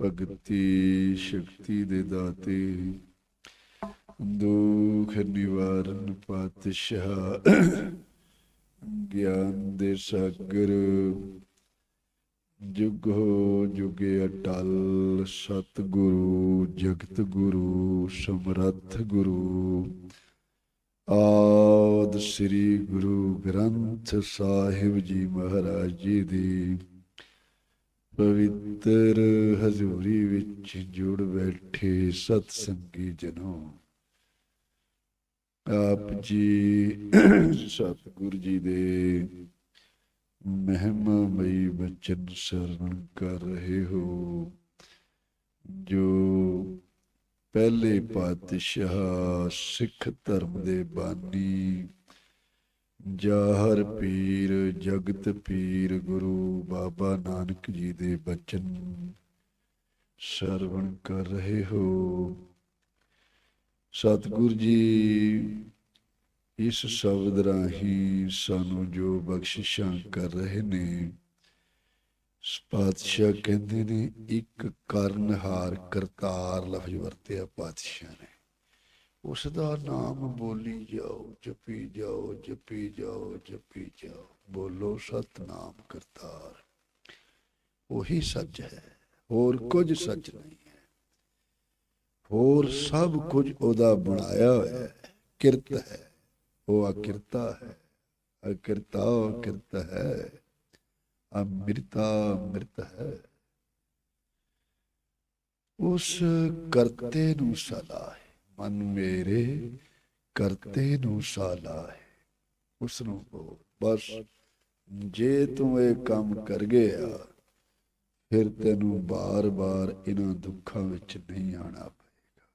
ਭਗਤੀ ਸ਼ਕਤੀ ਦੇ ਦਾਤੇ, ਦੁਖ ਨਿਵਾਰਨ ਪਾਤਸ਼ਾਹ, ਗਿਆਨ ਦੇ ਸਾਗਰ, ਜੁਗ ਹੋ ਜੁਗੇ ਅਟਲ ਸਤ ਗੁਰੂ ਜਗਤ ਗੁਰੂ, ਸਮਰੱਥ ਗੁਰੂ, ਆਦ ਸ੍ਰੀ ਗੁਰੂ ਗ੍ਰੰਥ ਸਾਹਿਬ ਜੀ ਮਹਾਰਾਜ ਜੀ ਦੀ ਪਵਿੱਤਰ ਹਜ਼ੂਰੀ ਵਿੱਚ ਜੁੜ ਬੈਠੇ ਸਤ ਸੰਗੀ ਜਨੋ। ਆਪ ਜੀ, ਸਤਿਗੁਰ ਜੀ ਦੇ ਮਹਿਮਾਮਈ ਬਚਨ ਸਰਵਣ ਕਰ ਰਹੇ ਹੋ, ਜੋ ਪਹਿਲੇ ਪਾਤਸ਼ਾਹ ਸਿੱਖ ਧਰਮ ਦੇ ਬਾਨੀ ਜਾਹਰ ਪੀਰ, ਜਗਤ ਪੀਰ ਗੁਰੂ ਬਾਬਾ ਨਾਨਕ ਜੀ ਦੇ ਬਚਨ। ਸਰਵਣ ਕਰ ਰਹੇ ਹੋ। ਸਤਿਗੁਰ ਜੀ, ਇਸ ਸ਼ਬਦ ਰਾਹੀਂ ਸਾਨੂੰ ਜੋ ਬਖਸ਼ਿਸ਼ਾਂ ਕਰ ਰਹੇ ਨੇ, ਪਾਤਸ਼ਾਹ ਕਹਿੰਦੇ ਨੇ, ਇੱਕ ਕਰਨਹਾਰ ਕਰਤਾਰ ਲਫ਼ਜ਼ ਵਰਤਿਆ ਪਾਤਸ਼ਾਹ ਨੇ। ਉਸ ਦਾ ਨਾਮ ਬੋਲੀ ਜਾਓ, ਜਪੀ ਜਾਓ ਜਪੀ ਜਾਓ ਜਪੀ ਜਾਓ। ਬੋਲੋ, ਸਤਨਾਮ ਕਰਤਾਰ। ਉਹੀ ਸੱਚ ਹੈ, ਹੋਰ ਕੁਝ ਸੱਚ ਨਹੀਂ ਹੈ। ਹੋਰ ਸਭ ਕੁਝ ਉਹਦਾ ਬਣਾਇਆ ਹੋਇਆ ਹੈ। ਕਿਰਤ ਹੈ, ਉਹ ਅਕਿਰਤਾ ਹੈ। ਅਕਿਰਤਾ ਕਿਰਤ ਹੈ। ਅਮ੍ਰਿਤਾ, ਅਮ੍ਰਿਤ ਹੈ। ਉਸ ਕਰਤੇ ਨੂੰ ਸਲਾਹ ਮਨ ਮੇਰੇ ਕਰਤੇ ਨੂੰ ਸਾਲਾ ਹੈ। ਉਸ ਨੂੰ ਬਸ, ਜੇ ਤੂੰ ਇਹ ਕੰਮ ਕਰ ਗਿਆ, ਫਿਰ ਤੈਨੂੰ ਬਾਰ-ਬਾਰ ਇਹਨਾਂ ਦੁੱਖਾਂ ਵਿੱਚ ਨਹੀਂ ਆਣਾ ਪਏਗਾ।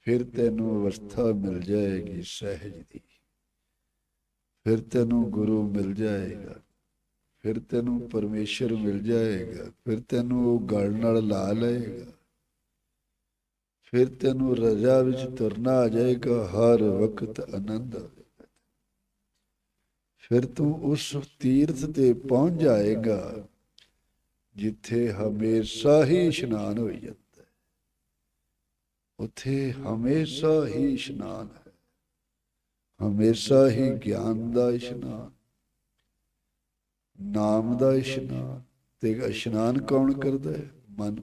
ਫਿਰ ਤੈਨੂੰ ਅਵਸਥਾ ਮਿਲ ਜਾਏਗੀ ਸਹਿਜ ਦੀ। ਫਿਰ ਤੈਨੂੰ ਗੁਰੂ ਮਿਲ ਜਾਏਗਾ। ਫਿਰ ਤੈਨੂੰ ਪਰਮੇਸ਼ਰ ਮਿਲ ਜਾਏਗਾ। ਫਿਰ ਤੈਨੂੰ ਉਹ ਗਲ ਨਾਲ ਲਾ ਲਏਗਾ। ਫਿਰ ਤੈਨੂੰ ਰਜ਼ਾ ਵਿੱਚ ਤੁਰਨਾ ਆ ਜਾਏਗਾ, ਹਰ ਵਕਤ ਆਨੰਦ ਆਵੇਗਾ ਫਿਰ ਤੂੰ ਉਸ ਤੀਰਥ ਤੇ ਪਹੁੰਚ ਜਾਏਗਾ, ਜਿੱਥੇ ਹਮੇਸ਼ਾ ਹੀ ਇਸ਼ਨਾਨ ਹੋਈ ਜਾਂਦਾ ਹੈ। ਉੱਥੇ ਹਮੇਸ਼ਾ ਹੀ ਇਸ਼ਨਾਨ ਹੈ। ਹਮੇਸ਼ਾ ਹੀ ਗਿਆਨ ਦਾ ਇਸ਼ਨਾਨ, ਨਾਮ ਦਾ ਇਸ਼ਨਾਨ। ਤੇ ਇਸ਼ਨਾਨ ਕੌਣ ਕਰਦਾ ਹੈ? ਮਨ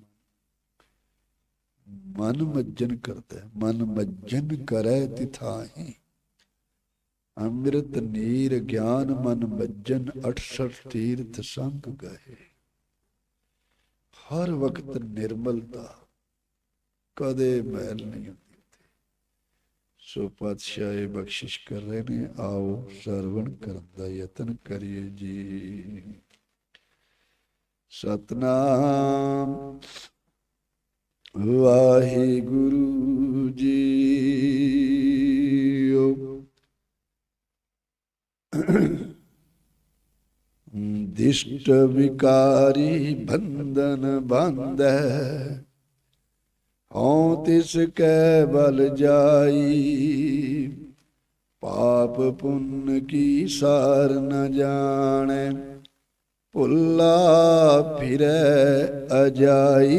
ਮਨ ਮੱਜਨ ਕਰਦਾ ਮਨ ਮੱਜਨ ਕਰੈ ਤਿਥਾਹੀ। ਅੰਮ੍ਰਿਤ ਨੀਰ ਗਿਆਨ ਮਨ ਮੱਜਨ 68 ਤੀਰਥ ਸੰਗ ਗਏ। ਹਰ ਵਕਤ ਨਿਰਮਲਤਾ ਕਦੇ ਮੈਲ ਨਹੀਂ ਹੁੰਦੀ ਉੱਥੇ। ਸੋ ਪਾਤਸ਼ਾਹ ਬਖਸ਼ਿਸ਼ ਕਰ ਰਹੇ ਨੇ, ਆਓ ਸਰਵਣ ਕਰਨ ਦਾ ਯਤਨ ਕਰੀਏ ਜੀ। ਸਤਨਾਮ ਵਾਹਿਗੁਰੂ ਜੀਓ। ਦਿਸ਼ਟ ਵਿਕਾਰੀ ਬੰਧਨ ਬੰਧੈ, ਹਉ ਤਿਸ ਕੈ ਬਲ ਜਾਈ, ਪਾਪ ਪੁੰਨ ਕੀ ਸਾਰ ਨ ਜਾਣੈ। ਭੁੱਲਾ ਫਿਰੈ ਅਜਾਈ।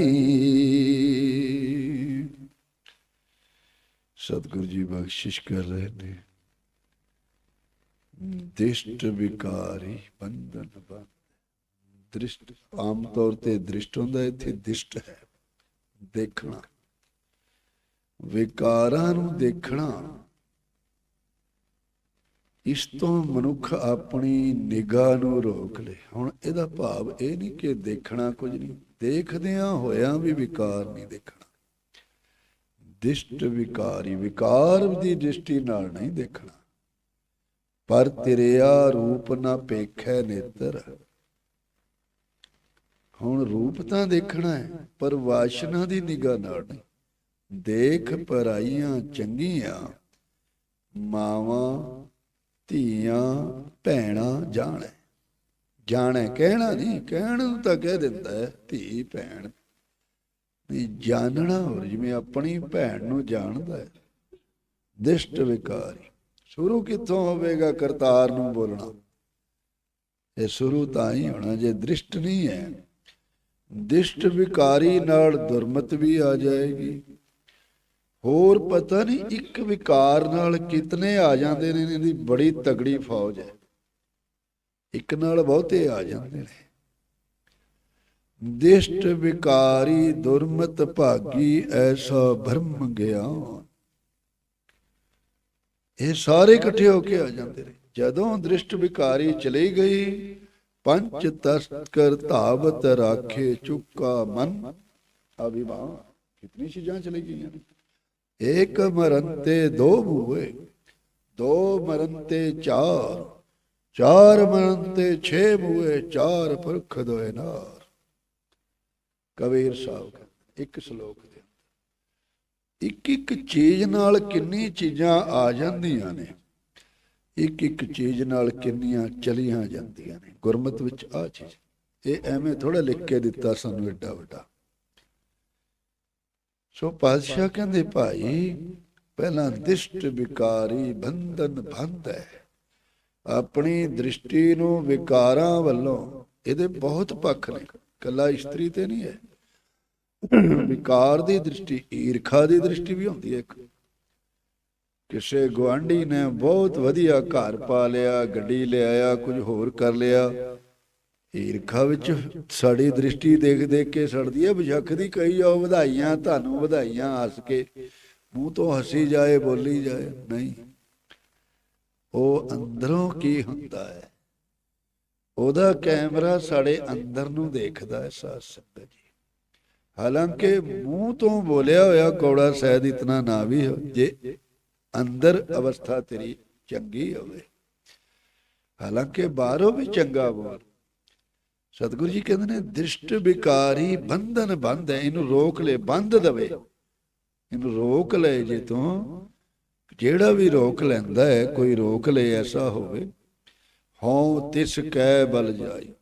ਸਤਿਗੁਰੂ ਜੀ ਬਖਸ਼ਿਸ਼ ਕਰ ਰਹੇ ਨੇ। ਦਿਸ਼ਟ ਵਿਕਾਰੀ ਬੰਧਨ ਬੰਧ ਦ੍ਰਿਸ਼ਟ, ਆਮ ਤੌਰ ਤੇ ਦ੍ਰਿਸ਼ਟ ਹੁੰਦਾ, ਇੱਥੇ ਦਿਸ਼ਟ ਹੈ। ਦੇਖਣਾ। ਵਿਕਾਰਾਂ ਨੂੰ ਦੇਖਣਾ। ਇਸ ਤੋਂ ਮਨੁੱਖ ਆਪਣੀ ਨਿਗਾਹ ਨੂੰ ਰੋਕ ਲੇ। ਹੁਣ ਇਹਦਾ ਭਾਵ ਇਹ ਨਹੀਂ ਕਿ ਦੇਖਣਾ ਕੁਝ ਨਹੀਂ। ਦੇਖਦਿਆਂ ਹੋਇਆਂ ਵੀ ਵਿਕਾਰ ਨਹੀਂ ਦੇਖਣਾ। ਦਿਸ਼ਟ ਵਿਕਾਰੀ, ਵਿਕਾਰ ਦੀ ਦ੍ਰਿਸ਼ਟੀ ਨਾਲ ਨਹੀਂ ਦੇਖਣਾ। ਪਰ ਤੇਰਿਆ ਰੂਪ ਨਾ ਪੇਖੈ ਨੇਤਰ। ਹੁਣ ਰੂਪ ਤਾਂ ਦੇਖਣਾ ਹੈ, ਪਰ ਵਾਸ਼ਨਾ ਦੀ ਨਿਗਾਹ ਨਾਲ ਨਹੀਂ। ਦੇਖ ਪਰਾਈਆਂ ਚੰਗੀਆਂ, ਮਾਵਾਂ ਧੀਆਂ ਭੈਣਾ ਜਾਣੈ। ਜਾਣੈ ਕਹਿਣਾ ਨਹੀਂ ਕਹਿਣ ਨੂੰ ਤਾਂ ਕਹਿ ਦਿੰਦਾ ਹੈ, ਧੀ ਭੈਣ। ਨਹੀਂ ਜਾਣਨਾ ਹੋਰ, ਜਿਵੇਂ ਆਪਣੀ ਭੈਣ ਨੂੰ ਜਾਣਦਾ ਹੈ। ਦਿਸ਼ਟ ਵਿਕਾਰੀ। ਸ਼ੁਰੂ ਕਿੱਥੋਂ ਹੋਵੇਗਾ ਕਰਤਾਰ ਨੂੰ ਬੋਲਣਾ? ਇਹ ਸ਼ੁਰੂ ਤਾਂ ਹੀ ਹੋਣਾ, ਜੇ ਦ੍ਰਿਸ਼ਟ ਨਹੀਂ ਹੈ। ਦਿਸ਼ਟ ਵਿਕਾਰੀ ਨਾਲ ਦੁਰਮਤ ਵੀ ਆ ਜਾਏਗੀ। ਹੋਰ ਪਤਾ ਨਹੀਂ ਇੱਕ ਵਿਕਾਰ ਨਾਲ ਕਿਤਨੇ ਆ ਜਾਂਦੇ ਨੇ, ਇਹਦੀ ਬੜੀ ਤਗੜੀ ਫੌਜ ਹੈ। ਇੱਕ ਨਾਲ ਬਹੁਤੇ ਆ ਜਾਂਦੇ ਨੇ। ਦਿਸ਼ਟ ਵਿਕਾਰੀ ਦੁਰਮਤ ਭਾਗੀ, ਐਸਾ ਭਰਮ ਗਿਆਨ। ਇਹ ਸਾਰੇ ਇਕੱਠੇ ਹੋ ਕੇ ਆ ਜਾਂਦੇ ਨੇ। ਜਦੋਂ ਦ੍ਰਿਸ਼ਟ ਵਿਕਾਰੀ ਚਲੀ ਗਈ, ਪੰਚ ਤਸਕਰ ਧਾਵਤ ਰਾਖੇ ਚੁੱਕਾ ਮਨ। ਅਭਿਮਾਨ। ਕਿਤਨੀ ਚੀਜ਼ਾਂ ਚਲੀ ਗਈਆਂ ਨੇ। ਏਕ ਮਰਨ ਤੇ ਦੋ ਹੋਏ ਦੋ ਮਰਨ ਤੇ ਚਾਰ ਚਾਰ ਮਰਨ ਤੇ ਛੇ ਹੋਏ ਚਾਰ ਪੁਰਖ ਦੋਏ ਨਾਰ। ਕਬੀਰ ਸਾਹਿਬ ਕਹਿੰਦੇ, ਇੱਕ ਸ਼ਲੋਕ ਦੇ ਇੱਕ ਇੱਕ ਚੀਜ਼ ਨਾਲ ਕਿੰਨੀ ਚੀਜ਼ਾਂ ਆ ਜਾਂਦੀਆਂ ਨੇ ਇੱਕ ਇੱਕ ਚੀਜ਼ ਨਾਲ ਕਿੰਨੀਆਂ ਚਲੀਆਂ ਜਾਂਦੀਆਂ ਨੇ। ਗੁਰਮਤ ਵਿੱਚ ਆ ਚੀਜ਼ ਇਹ ਐਵੇਂ ਥੋੜਾ ਲਿਖ ਕੇ ਦਿੱਤਾ ਸਾਨੂੰ ਏਡਾ ਵੱਡਾ। ਸੋ ਪਾਤਸ਼ਾਹ ਕਹਿੰਦੇ, ਭਾਈ, ਪਹਿਲਾਂ ਦਿਸ਼ਟ ਵਿਕਾਰੀ ਬੰਧਨ ਬੰਧ ਹੈ। ਆਪਣੀ ਦ੍ਰਿਸ਼ਟੀ ਨੂੰ ਵਿਕਾਰਾਂ ਵੱਲੋਂ, ਇਹਦੇ ਬਹੁਤ ਪੱਖ ਨੇ, ਕੱਲਾ ਇਸਤਰੀ ਤੇ ਨਹੀਂ ਹੈ। ਵਿਕਾਰ ਦੀ ਦ੍ਰਿਸ਼ਟੀ, ਈਰਖਾ ਦੀ ਦ੍ਰਿਸ਼ਟੀ ਵੀ ਹੁੰਦੀ ਹੈ ਇੱਕ। ਕਿਸੇ ਗਵਾਂਢੀ ਨੇ ਬਹੁਤ ਵਧੀਆ ਘਰ ਪਾ ਲਿਆ, ਗੱਡੀ ਲਿਆਇਆ, ਕੁਝ ਹੋਰ ਕਰ ਲਿਆ। ਈਰਖਾ ਵਿੱਚ ਸਾਡੀ ਦ੍ਰਿਸ਼ਟੀ ਦੇਖ ਦੇਖ ਕੇ ਸੜਦੀ ਹੈ, ਬਿਸ਼ੱਕ ਦੀ ਕਹੀ ਜਾਓ, ਵਧਾਈਆਂ ਤੁਹਾਨੂੰ ਵਧਾਈਆਂ ਹੱਸ ਕੇ। ਮੂੰਹ ਤੋਂ ਹੱਸੀ ਜਾਏ, ਬੋਲੀ ਜਾਏ, ਨਹੀਂ। ਉਹ ਅੰਦਰੋਂ ਕੀ ਹੁੰਦਾ ਹੈ? ਉਹਦਾ ਕੈਮਰਾ ਸਾਡੇ ਅੰਦਰ ਨੂੰ ਦੇਖਦਾ ਹੈ, ਸਾਧ ਸੰਗਤ ਜੀ। ਹਾਲਾਂਕਿ ਮੂੰਹ ਤੋਂ ਬੋਲਿਆ ਹੋਇਆ ਕੌੜਾ ਸ਼ਾਇਦ ਇਤਨਾ ਨਾ ਵੀ ਹੋ, ਜੇ ਅੰਦਰ ਅਵਸਥਾ ਤੇਰੀ ਚੰਗੀ ਹੋਵੇ। ਹਾਲਾਂਕਿ ਬਾਹਰੋਂ ਵੀ ਚੰਗਾ ਬੋਲ। ਸਤਿਗੁਰੂ ਜੀ ਕਹਿੰਦੇ ਨੇ, ਦ੍ਰਿਸ਼ਟ ਵਿਕਾਰੀ ਬੰਧਨ ਬੰਧ ਹੈ, ਇਹਨੂੰ ਰੋਕ ਲੈ, ਬੰਧ ਦਵੇ। ਇਹਨੂੰ ਰੋਕ ਲੈ ਜੇ ਤੂੰ। ਜਿਹੜਾ ਵੀ ਰੋਕ ਲੈਂਦਾ ਹੈ, ਕੋਈ ਰੋਕ ਲੈ ਐਸਾ ਹੋਵੇ, ਹਉ ਤਿਸ ਕੈ ਬਲ ਜਾਈ।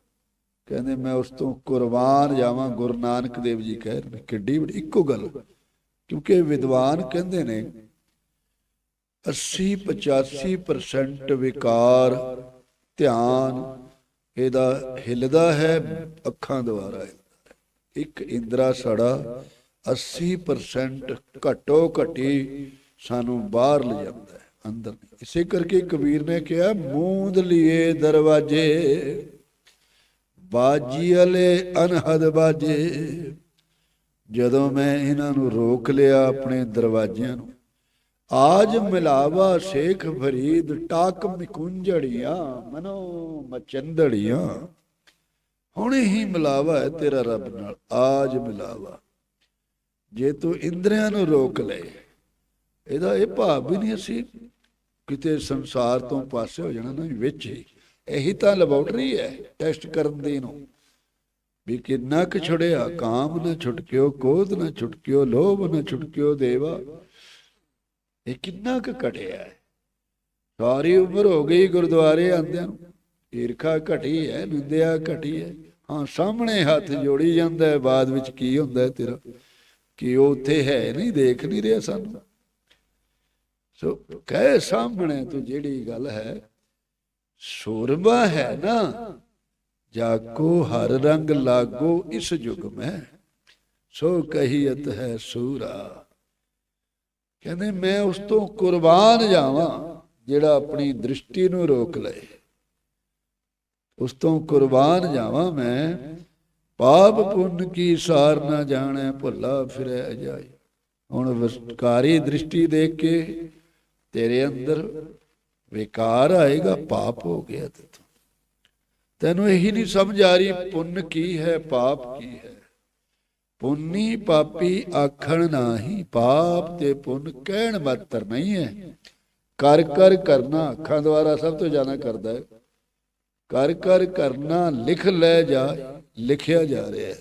ਕਹਿੰਦੇ, ਮੈਂ ਉਸ ਤੋਂ ਕੁਰਬਾਨ ਜਾਵਾਂ। ਗੁਰੂ ਨਾਨਕ ਦੇਵ ਜੀ ਕਹਿ ਰਹੇ ਕਿੱਡੀ ਵੱਡੀ, ਇੱਕੋ ਗੱਲ। ਕਿਉਂਕਿ ਵਿਦਵਾਨ ਕਹਿੰਦੇ ਨੇ 80 85% ਵਿਕਾਰ, ਧਿਆਨ ਇਹਦਾ ਹਿੱਲਦਾ ਹੈ, ਅੱਖਾਂ ਦੁਆਰਾ ਇੱਕ ਇੰਦਰਾ ਸੜਾ 80% ਘਟੋ ਘਟੀ ਸਾਨੂੰ ਬਾਹਰ ਲੈ ਜਾਂਦਾ ਹੈ, ਅੰਦਰ ਇਸੇ ਕਰਕੇ ਕਬੀਰ ਨੇ ਕਿਹਾ, ਮੂੰਦ ਲਿਏ ਦਰਵਾਜੇ, ਬਾਜੀ ਵਾਲੇ ਅਨਹਦ ਬਾਜੇ। ਜਦੋਂ ਮੈਂ ਇਹਨਾਂ ਨੂੰ ਰੋਕ ਲਿਆ ਆਪਣੇ ਦਰਵਾਜ਼ਿਆਂ ਨੂੰ ਆਜ ਮਿਲਾਵਾ ਸ਼ੇਖ ਫਰੀਦ ਟਾਕ ਮਿਕੁੰਝੜੀਆਂ ਮਨੋ ਮਚੰਦੜੀਆਂ। ਹੁਣੇ ਹੀ ਮਿਲਾਵਾ ਹੈ ਤੇਰਾ ਰੱਬ ਨਾਲ, ਆਜ ਮਿਲਾਵਾ। ਜੇ ਤੂੰ ਇੰਦਰੀਆਂ ਨੂੰ ਰੋਕ ਲਏ ਇਹਦਾ ਇਹ ਭਾਵ ਵੀ ਨਹੀਂ ਅਸੀਂ ਕਿਤੇ ਸੰਸਾਰ ਤੋਂ ਪਾਸੇ ਹੋ ਜਾਣਾ ਨਾ ਵਿੱਚ ਹੀ। ਇਹੀ ਤਾਂ ਲੈਬੋਰਟਰੀ ਹੈ ਟੈਸਟ ਕਰਨ ਦੀ ਨੂੰ ਵੀ ਕਿੰਨਾ ਕੁ ਛੁੜਿਆ, ਕਾਮ ਨਾ ਛੁਟਕਿਓ ਕੋਧ ਨਾ ਛੁਟਕਿਓ, ਲੋਭ ਨਾ ਛੁਟਕਿਓ, ਦੇਵਾ। ਇਹ ਕਿੰਨਾ ਕੁ ਘਟਿਆ ਹੈ? ਸਾਰੀ ਉਮਰ ਹੋ ਗਈ ਗੁਰਦੁਆਰੇ ਆਂਦਿਆਂ ਨੂੰ। ਈਰਖਾ ਘਟੀ ਹੈ, ਨਿੰਦਿਆ ਘਟੀ ਹੈ। ਹਾਂ, ਸਾਹਮਣੇ ਹੱਥ ਜੋੜੀ ਜਾਂਦਾ ਬਾਅਦ ਵਿੱਚ ਕੀ ਹੁੰਦਾ ਤੇਰਾ? ਕਿ ਉਹ ਉੱਥੇ ਹੈ ਨਹੀਂ, ਦੇਖ ਨਹੀਂ ਰਿਹਾ ਸਾਨੂੰ। ਸੋ ਕਹਿ ਸਾਹਮਣੇ ਤੂੰ ਜਿਹੜੀ ਗੱਲ ਹੈ, ਸੂਰਮਾ ਹੈ ਨਾ? ਜਾਕੋ ਹਰ ਰੰਗ ਲਾਗੋ ਇਸ ਯੁਗ ਮੈਂ ਸੋ ਕਹੀਅਤ ਹੈ ਸੂਰਾ। ਕਹਿੰਦੇ, ਮੈਂ ਉਸ ਤੋਂ ਕੁਰਬਾਨ ਜਾਵਾਂ, ਜਿਹੜਾ ਆਪਣੀ ਦ੍ਰਿਸ਼ਟੀ ਨੂੰ ਰੋਕ ਲਏ। ਉਸ ਤੋਂ ਕੁਰਬਾਨ ਜਾਵਾਂ ਮੈਂ, ਪਾਪ ਪੁੰਨ ਕੀ ਸਾਰ ਨਾ ਜਾਣੈ, ਭੁੱਲਾ ਫਿਰੈ ਅਜਾਈ। ਹੁਣ ਵਿਸਕਾਰੀ ਦ੍ਰਿਸ਼ਟੀ ਦੇਖ ਕੇ ਤੇਰੇ ਅੰਦਰ ਵਿਕਾਰ ਆਏਗਾ, ਪਾਪ ਹੋ ਗਿਆ ਤੇਥੋਂ। ਤੈਨੂੰ ਇਹੀ ਨਹੀਂ ਸਮਝ ਆ ਰਹੀ, ਪੁੰਨ ਕੀ ਹੈ, ਪਾਪ ਕੀ ਹੈ। ਪੁੰਨੀ ਪਾਪੀ ਆਖਣ ਨਾਹੀ ਪਾਪ ਤੇ ਪੁੰਨ ਕਹਿਣ ਮਾਤਰ ਨਹੀਂ ਹੈ। ਕਰ ਕਰ ਕਰਨਾ ਅੱਖਾਂ ਦੁਆਰਾ ਸਭ ਤੋਂ ਜ਼ਿਆਦਾ ਕਰਦਾ ਹੈ। ਕਰ ਕਰ ਕਰਨਾ ਲਿਖ ਲੈ ਜਾ, ਲਿਖਿਆ ਜਾ ਰਿਹਾ ਹੈ।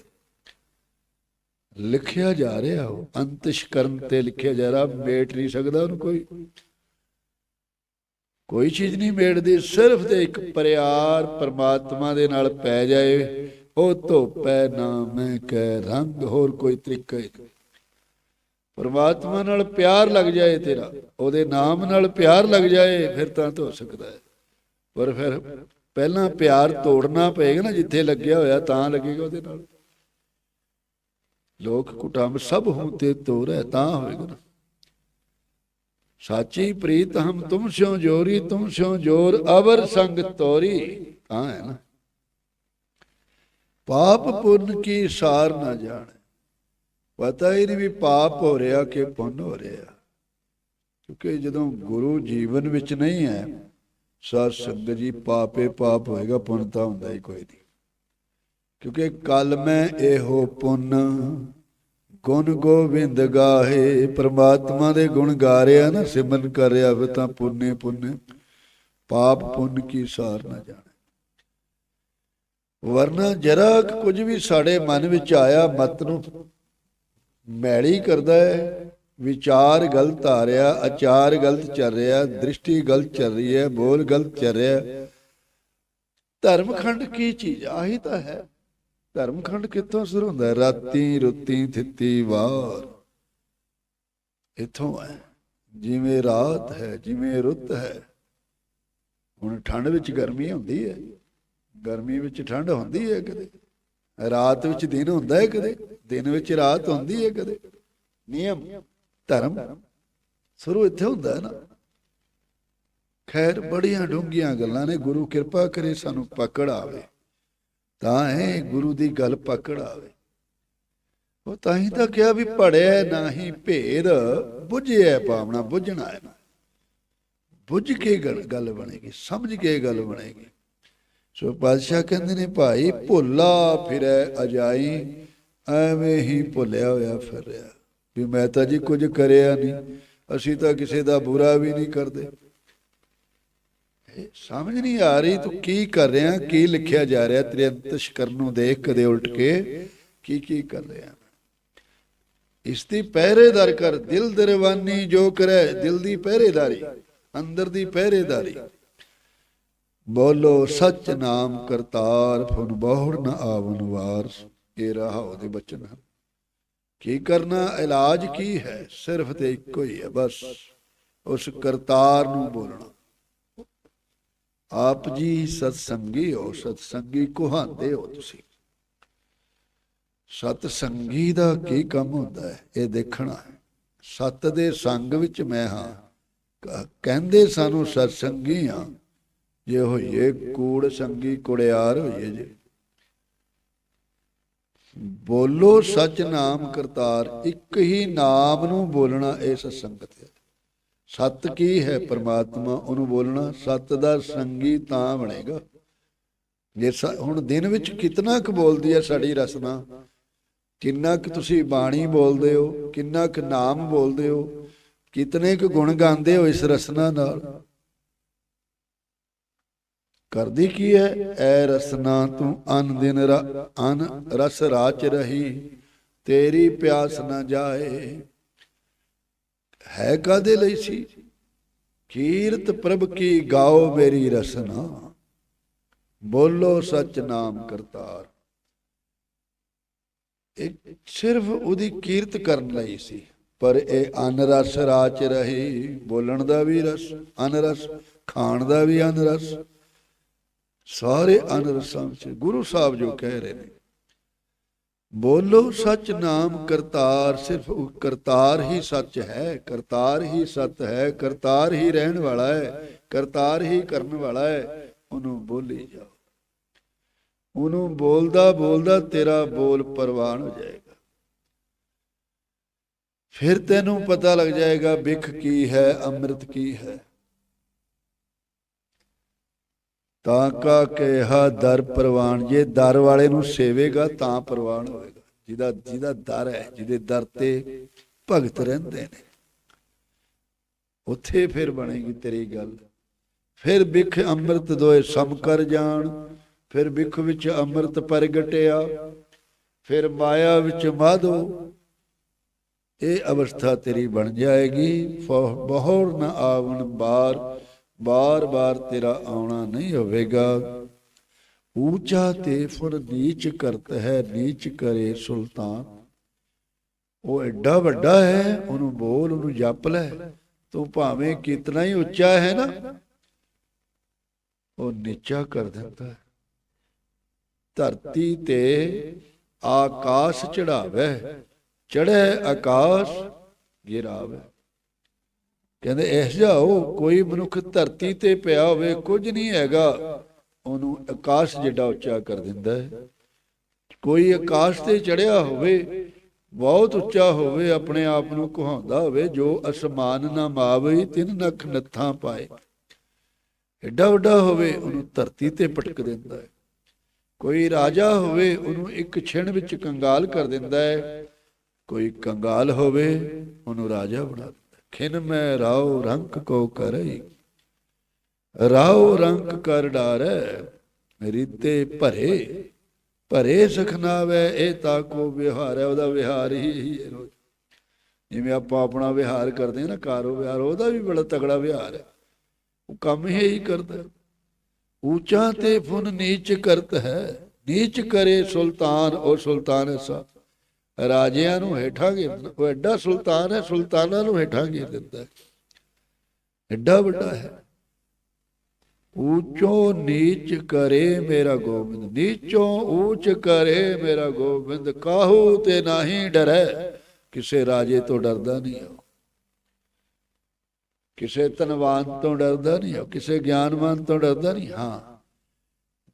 ਲਿਖਿਆ ਜਾ ਰਿਹਾ ਉਹ, ਅੰਤਿਸ਼ ਕਰਨ ਤੇ ਲਿਖਿਆ ਜਾ ਰਿਹਾ, ਮੇਟ ਨਹੀਂ ਸਕਦਾ ਉਹਨੂੰ ਕੋਈ। ਕੋਈ ਚੀਜ਼ ਨਹੀਂ ਮੇੜਦੀ ਸਿਰਫ ਤੇ ਇੱਕ ਪਿਆਰ ਪਰਮਾਤਮਾ ਦੇ ਨਾਲ ਪੈ ਜਾਏ। ਉਹ ਧੋਪੈ ਨਾਮੈ ਕੈ ਰੰਗ ਹੋਰ ਕੋਈ ਤਰੀਕਾ ਹੀ ਪਰਮਾਤਮਾ ਨਾਲ ਪਿਆਰ ਲੱਗ ਜਾਏ ਤੇਰਾ, ਉਹਦੇ ਨਾਮ ਨਾਲ ਪਿਆਰ ਲੱਗ ਜਾਏ, ਫਿਰ ਤਾਂ ਧੋ ਸਕਦਾ ਹੈ। ਪਰ ਫਿਰ ਪਹਿਲਾਂ ਪਿਆਰ ਤੋੜਨਾ ਪਏਗਾ ਨਾ, ਜਿੱਥੇ ਲੱਗਿਆ ਹੋਇਆ ਤਾਂ ਲੱਗੇਗਾ ਉਹਦੇ ਨਾਲ। ਲੋਕ ਕੁਟੰਬ ਸਭ ਹੂੰ ਤੇ ਤੋਰੈ, ਤਾਂ ਹੋਏਗਾ ਨਾ। ਸਾਚੀ ਪ੍ਰੀਤ ਹਮ ਤੁਮ ਸਿਓ ਜੋਰੀ, ਤੁਮ ਸਿਓ ਜੋਰ ਅਵਰ ਸੰਗ ਤੋਰੀ। ਤਾਂ ਹੈ ਨਾ। ਪਾਪ ਪੁੰਨ ਕੀ ਸਾਰ ਨਾ ਜਾਣੇ। ਪਤਾ ਹੀ ਨਹੀਂ ਵੀ ਪਾਪ ਹੋ ਰਿਹਾ ਕਿ ਪੁੰਨ ਹੋ ਰਿਹਾ। ਕਿਉਂਕਿ ਜਦੋਂ ਗੁਰੂ ਜੀਵਨ ਵਿੱਚ ਨਹੀਂ ਹੈ ਸਾਧ ਸੰਗਤ ਜੀ ਪਾਪੇ ਪਾਪ ਹੋਏਗਾ, ਪੁੰਨ ਤਾਂ ਹੁੰਦਾ ਹੀ ਕੋਈ ਨਹੀਂ। ਕਿਉਂਕਿ ਕਲ ਮੈਂ ਇਹੋ ਪੁੰਨ, ਗੁਣ ਗੋਬਿੰਦ ਗਾਹੇ, ਪ੍ਰਮਾਤਮਾ ਦੇ ਗੁਣ ਗਾ ਰਿਹਾ ਨਾ ਸਿਮਰਨ ਕਰ ਰਿਹਾ ਫਿਰ ਤਾਂ ਪੁੰਨੇ ਪੁੰਨੇ, ਪਾਪ ਪੁੰਨ ਕੀ ਸਾਰ ਨਾ ਜਾਣ। ਵਰਨਾ ਜਰਾ ਕੁ ਕੁਝ ਵੀ ਸਾਡੇ ਮਨ ਵਿੱਚ ਆਇਆ, ਮਤ ਨੂੰ ਮੈਲੀ ਕਰਦਾ ਹੈ। ਵਿਚਾਰ ਗਲਤ ਆ ਰਿਹਾ ਆਚਾਰ ਗਲਤ ਚੱਲ ਰਿਹਾ ਦ੍ਰਿਸ਼ਟੀ ਗਲਤ ਚੱਲ ਰਹੀ ਹੈ, ਬੋਲ ਗਲਤ ਚੱਲ ਰਿਹਾ ਧਰਮਖੰਡ ਕੀ ਚੀਜ਼? ਆਹੀ ਤਾਂ ਹੈ। ਧਰਮਖੰਡ ਕਿੱਥੋਂ ਸ਼ੁਰੂ ਹੁੰਦਾ ਰਾਤੀ ਰੁੱਤੀ ਥਿੱਤੀ ਵਾਰ। ਇਥੋਂ ਹੈ। ਜਿਵੇਂ ਰਾਤ ਹੈ, ਜਿਵੇਂ ਰੁੱਤ ਹੈ। ਹੁਣ ਠੰਡ ਵਿੱਚ ਗਰਮੀ ਹੁੰਦੀ ਹੈ। ਗਰਮੀ ਵਿੱਚ ਠੰਡ ਹੁੰਦੀ ਹੈ ਕਦੇ? ਰਾਤ ਵਿੱਚ ਦਿਨ ਹੁੰਦਾ ਹੈ ਕਦੇ? ਦਿਨ ਵਿੱਚ ਰਾਤ ਹੁੰਦੀ ਹੈ ਕਦੇ? ਨਿਯਮ, ਧਰਮ ਸ਼ੁਰੂ ਇੱਥੇ ਹੁੰਦਾ ਹੈ ਨਾ। ਖੈਰ, ਬੜੀਆਂ ਡੂੰਘੀਆਂ ਗੱਲਾਂ ਨੇ, ਗੁਰੂ ਕਿਰਪਾ ਕਰੇ ਸਾਨੂੰ ਪਕੜ ਆਵੇ। ਤਾਂ ਹੈ ਗੁਰੂ ਦੀ ਗੱਲ ਪਕੜ ਆਵੇ। ਉਹ ਤਾਂ ਹੀ ਤਾਂ ਕਿਹਾ ਵੀ ਪੜਿਆ ਨਹੀਂ ਭੇਦ ਬੁੱਝਿਆ ਪਾਵਣਾ ਬੁੱਝਣਾ ਹੈ ਨਾ। ਬੁੱਝ ਕੇ ਗੱਲ ਬਣੇਗੀ, ਸਮਝ ਕੇ ਗੱਲ ਬਣੇਗੀ। ਸੋ ਪਾਤਸ਼ਾਹ ਕਹਿੰਦੇ ਨੇ, ਭਾਈ ਭੁੱਲਾ ਫਿਰੈ ਅਜਾਈ, ਐਵੇਂ ਹੀ ਭੁੱਲਿਆ ਹੋਇਆ ਫਿਰ ਰਿਹਾ ਵੀ ਮੈਂ ਤਾਂ ਜੀ ਕੁਝ ਕਰਿਆ ਨਹੀਂ, ਅਸੀਂ ਤਾਂ ਕਿਸੇ ਦਾ ਬੁਰਾ ਵੀ ਨਹੀਂ ਕਰਦੇ। ਸਮਝ ਨਹੀਂ ਆ ਰਹੀ ਤੂੰ ਕੀ ਕਰ ਰਿਹਾ, ਕੀ ਲਿਖਿਆ ਜਾ ਰਿਹਾ ਤੇਰੇ ਅੰਤਸ਼ਕਰਨ ਨੂੰ ਦੇਖ ਕਦੇ ਉਲਟ ਕੇ, ਕੀ ਕੀ ਕਰ ਰਿਹਾ ਇਸ ਦੀ ਪਹਿਰੇਦਾਰ ਕਰ, ਦਿਲ ਦਰਵਾਨੀ ਜੋ ਕਰੇ, ਦਿਲ ਦੀ ਪਹਿਰੇਦਾਰੀ, ਅੰਦਰ ਦੀ ਪਹਿਰੇਦਾਰੀ। ਬੋਲੋ, ਸੱਚ ਨਾਮ ਕਰਤਾਰ ਫੁਨ ਬਹੁੜ ਨ ਆਵਨ ਵਾਰ। ਇਹ ਰਹਾ ਉਹਦੇ ਬਚਨ ਹਨ। ਕੀ ਕਰਨਾ, ਇਲਾਜ ਕੀ ਹੈ? ਸਿਰਫ ਤੇ ਇੱਕੋ ਹੀ ਹੈ, ਬਸ। ਉਸ ਕਰਤਾਰ ਨੂੰ ਬੋਲਣਾ। ਆਪ ਜੀ ਸਤਸੰਗੀ ਹੋ, ਸਤਸੰਗੀ ਕੁਹਾਂਦੇ ਹੋ ਤੁਸੀਂ। ਸਤਸੰਗੀ ਦਾ ਕੀ ਕੰਮ ਹੁੰਦਾ ਹੈ? ਇਹ ਦੇਖਣਾ ਹੈ। ਸਤ ਦੇ ਸੰਗ ਵਿੱਚ ਮੈਂ ਹਾਂ। ਕਹਿੰਦੇ ਸਾਨੂੰ ਸਤਸੰਗੀ ਆ ਜੇ ਹੋਈਏ ਕੂੜ ਸੰਗੀ ਕੁੜਿਆਰ ਹੋਈਏ ਜੇ। ਬੋਲੋ ਸਚ ਨਾਮ ਕਰਤਾਰ, ਇੱਕ ਹੀ ਨਾਮ ਨੂੰ ਬੋਲਣਾ ਇਸ ਸੰਗਤ ਹੈ ਸਤ ਕੀ ਹੈ ਪ੍ਰਮਾਤਮਾ, ਉਹਨੂੰ ਬੋਲਣਾ ਸਤ ਦਾ ਸੰਗੀ ਤਾਂ ਬਣੇਗਾ। ਜੇ ਹੁਣ ਦਿਨ ਵਿੱਚ ਕਿਤਨਾ ਕੁ ਬੋਲਦੀ ਹੈ ਸਾਡੀ ਰਸਨਾ? ਕਿੰਨਾ ਕੁ ਤੁਸੀਂ ਬਾਣੀ ਬੋਲਦੇ ਹੋ, ਕਿੰਨਾ ਕੁ ਨਾਮ ਬੋਲਦੇ ਹੋ, ਕਿਤਨੇ ਕੁ ਗੁਣ ਗਾਉਂਦੇ ਹੋ ਇਸ ਰਸਨਾ ਨਾਲ? ਕਰਦੀ ਕੀ ਹੈ ਐ ਰਸਨਾ ਤੂੰ ਅਨ ਦਿਨ ਰ- ਅਨ ਰਸ ਰਾਚ ਰਹੀ, ਤੇਰੀ ਪਿਆਸ ਨਾ ਜਾਏ। ਹੈ ਕਾਦੇ ਲਈ ਸੀ? ਕੀਰਤ ਪ੍ਰਭ ਕੀ ਗਾਓ ਮੇਰੀ ਰਸਨਾ? ਬੋਲੋ ਸਚ ਨਾਮ ਕਰਤਾਰ। ਇਹ ਸਿਰਫ ਉਹਦੀ ਕੀਰਤ ਕਰਨ ਲਈ ਸੀ, ਪਰ ਇਹ ਅਨਰਸ ਰਾਚ ਰਹੀ। ਬੋਲਣ ਦਾ ਵੀ ਰਸ ਅਨਰਸ ਖਾਣ ਦਾ ਵੀ ਅਨਰਸ ਸਾਰੇ ਅਨ ਵਿੱਚ ਗੁਰੂ ਸਾਹਿਬ ਜੋ ਕਹਿ ਰਹੇ ਨੇ। ਬੋਲੋ ਸਚ ਨਾਮ ਕਰਤਾਰ, ਸਿਰਫ ਕਰਤਾਰ ਹੀ ਸੱਚ ਹੈ, ਕਰਤਾਰ ਹੀ ਸਤ ਹੈ, ਕਰਤਾਰ ਹੀ ਰਹਿਣ ਵਾਲਾ ਹੈ, ਕਰਤਾਰ ਹੀ ਕਰਨ ਵਾਲਾ ਹੈ, ਉਹਨੂੰ ਬੋਲੀ ਜਾਓ। ਉਹਨੂੰ ਬੋਲਦਾ ਬੋਲਦਾ ਤੇਰਾ ਬੋਲ ਪ੍ਰਵਾਨ ਹੋ ਜਾਏਗਾ। ਫਿਰ ਤੈਨੂੰ ਪਤਾ ਲੱਗ ਜਾਏਗਾ ਵਿਖ ਕੀ ਹੈ, ਅੰਮ੍ਰਿਤ ਕੀ ਹੈ। ਤਾਂ ਕਾ ਕਿਹਾ ਦਰ ਪ੍ਰਵਾਨ, ਜੇ ਦਰ ਵਾਲੇ ਨੂੰ ਸੇਵੇਗਾ ਤਾਂ ਪ੍ਰਵਾਨ ਹੋਏਗਾ। ਜਿਹਦਾ ਜਿਹਦਾ ਦਰ ਹੈ, ਜਿਹਦੇ ਦਰ ਤੇ ਭਗਤ ਰਹਿੰਦੇ ਨੇ। ਉੱਥੇ ਫਿਰ ਬਣੇਗੀ ਤੇਰੀ ਗੱਲ। ਫਿਰ ਵਿਖ ਅੰਮ੍ਰਿਤ ਦੋਏ ਸਮ ਕਰ ਜਾਣ, ਫਿਰ ਵਿਖ ਵਿੱਚ ਅੰਮ੍ਰਿਤ ਪ੍ਰਗਟਿਆ, ਫਿਰ ਮਾਇਆ ਵਿੱਚ ਮਾਧੋ, ਇਹ ਅਵਸਥਾ ਤੇਰੀ ਬਣ ਜਾਏਗੀ। ਫ- ਬਹੁਰ ਨ ਆਵਣ ਬਾਰ ਬਾਰ ਬਾਰ ਤੇਰਾ ਆਉਣਾ ਨਹੀਂ ਹੋਵੇਗਾ। ਊਚਾ ਤੇ ਫੁਰ ਨੀਚ ਕਰਤ ਹੈ, ਨੀਚ ਕਰੇ ਸੁਲਤਾਨ। ਉਹ ਐਡਾ ਵੱਡਾ ਹੈ, ਉਹਨੂੰ ਬੋਲ, ਉਹਨੂੰ ਜਪ ਲੈ। ਤੂੰ ਭਾਵੇਂ ਕਿਤਨਾ ਹੀ ਉੱਚਾ ਹੈ ਨਾ, ਉਹ ਨੀਚਾ ਕਰ ਦਿੰਦਾ ਹੈ। ਧਰਤੀ ਤੇ ਆਕਾਸ਼ ਚੜਾਵੇ ਚੜ੍ਹੇ ਆਕਾਸ਼ ਗਿਰਾਵੇ। ਕਹਿੰਦੇ, ਇਹ ਜਾਓ ਕੋਈ ਮਨੁੱਖ ਧਰਤੀ ਤੇ ਪਿਆ ਹੋਵੇ, ਕੁਝ ਨਹੀਂ ਹੈਗਾ। ਉਹਨੂੰ ਆਕਾਸ਼ ਜਿੱਡਾ ਉੱਚਾ ਕਰ ਦਿੰਦਾ ਹੈ। ਕੋਈ ਆਕਾਸ਼ ਤੇ ਚੜਿਆ ਹੋਵੇ, ਬਹੁਤ ਉੱਚਾ ਹੋਵੇ, ਆਪਣੇ ਆਪ ਨੂੰ ਕੁਹਾਉਂਦਾ ਹੋਵੇ, ਜੋ ਅਸਮਾਨ ਨਾ ਮਾਵੇ, ਤਿੰਨ ਨਖ ਨੱਥਾਂ ਪਾਏ। ਐਡਾ ਵੱਡਾ ਹੋਵੇ, ਉਹਨੂੰ ਧਰਤੀ ਤੇ ਪਟਕ ਦਿੰਦਾ ਹੈ। ਕੋਈ ਰਾਜਾ ਹੋਵੇ, ਉਹਨੂੰ ਇੱਕ ਛਿਣ ਵਿੱਚ ਕੰਗਾਲ ਕਰ ਦਿੰਦਾ ਹੈ। ਕੋਈ ਕੰਗਾਲ ਹੋਵੇ, ਉਹਨੂੰ ਰਾਜਾ ਬਣਾ ਦਿੰਦਾ ਖਿਨ ਮੈਂ ਰਾਉ ਰੰਕ ਕੋ ਕਰਈ ਰਾਉ ਰੰਕ ਕਰ ਡਾਰੈ, ਰੀਤੇ ਭਰੇ ਭਰੇ ਸਖਨਾਵੇ ਇਹ ਤਾਂ ਕੋ ਵਿਹਾਰ ਹੈ, ਉਹਦਾ ਵਿਹਾਰ ਹੀ ਇਹੀ ਰੋਜ਼। ਜਿਵੇਂ ਆਪਾਂ ਆਪਣਾ ਵਿਹਾਰ ਕਰਦੇ ਹਾਂ ਨਾ, ਕਾਰੋ ਵਿਹਾਰ, ਉਹਦਾ ਵੀ ਬੜਾ ਤਗੜਾ ਵਿਹਾਰ ਹੈ ਉਹ ਕੰਮ ਹੀ ਇਹੀ ਕਰਦਾ ਹੈ। ਉੱਚਾ ਤੇ ਫੁਨ ਨੀਚ ਕਰਤ ਹੈ, ਨੀਚ ਕਰੇ ਸੁਲਤਾਨ, ਉਹ ਸੁਲਤਾਨ ਐਸਾ ਰਾਜਿਆਂ ਨੂੰ ਹੇਠਾਂ ਘੇਰ ਦਿੰਦਾ। ਉਹ ਐਡਾ ਸੁਲਤਾਨ ਹੈ, ਸੁਲਤਾਨਾਂ ਨੂੰ ਹੇਠਾਂ ਘੇਰ ਦਿੰਦਾ? ਹੈ ਐਡਾ ਵੱਡਾ ਹੈ। ਊਚੋ ਨੀਚ ਕਰੇ ਮੇਰਾ ਗੋਬਿੰਦ, ਨੀਚੋ ਊਚ ਕਰੇ ਮੇਰਾ ਗੋਬਿੰਦ, ਕਾਹੂ ਤੇ ਨਹੀਂ ਡਰੈ? ਕਿਸੇ ਰਾਜੇ ਤੋਂ ਡਰਦਾ ਨਹੀਂ ਹੋ ਕਿਸੇ ਧਨਵਾਨ ਤੋਂ ਡਰਦਾ ਨਹੀਂ ਹੋ ਕਿਸੇ ਗਿਆਨਵਾਨ ਤੋਂ ਡਰਦਾ ਨਹੀਂ। ਹਾਂ,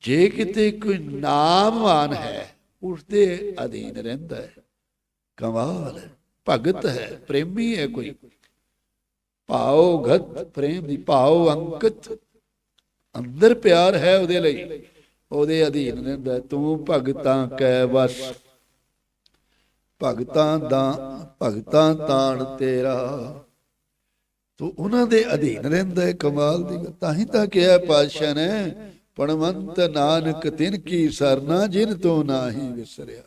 ਜੇ ਕਿਤੇ ਕੋਈ ਨਾਮਵਾਨ ਹੈ ਉਸ ਦੇ ਅਧੀਨ ਰਹਿੰਦਾ ਹੈ। ਕਮਾਲ ਹੈ, ਭਗਤ ਹੈ, ਪ੍ਰੇਮੀ ਹੈ ਕੋਈ। ਭਾਉ ਗਤ ਪ੍ਰੇਮ ਦੀ ਭਾਉ ਅੰਕਤ। ਅੰਦਰ ਪਿਆਰ ਹੈ ਉਹਦੇ ਲਈ, ਉਹਦੇ ਅਧੀਨ ਰਹਿੰਦਾ ਤੂੰ ਭਗਤਾਂ ਕੈ ਵਸ, ਭਗਤਾਂ ਦਾ, ਭਗਤਾਂ ਤਾਣ ਤੇਰਾ। ਤੂੰ ਉਹਨਾਂ ਦੇ ਅਧੀਨ ਰਹਿੰਦਾ ਹੈ ਕਮਾਲ ਦੀ ਗੱਲ। ਤਾਂ ਹੀ ਤਾਂ ਕਿਹਾ ਪਾਤਸ਼ਾਹ ਨੇ, ਪਣਵੰਤ ਨਾਨਕ ਤਿਨ ਕੀ ਸਰਨਾ, ਜਿਨ ਤੋਂ ਨਾਹੀ ਵਿਸਰਿਆ।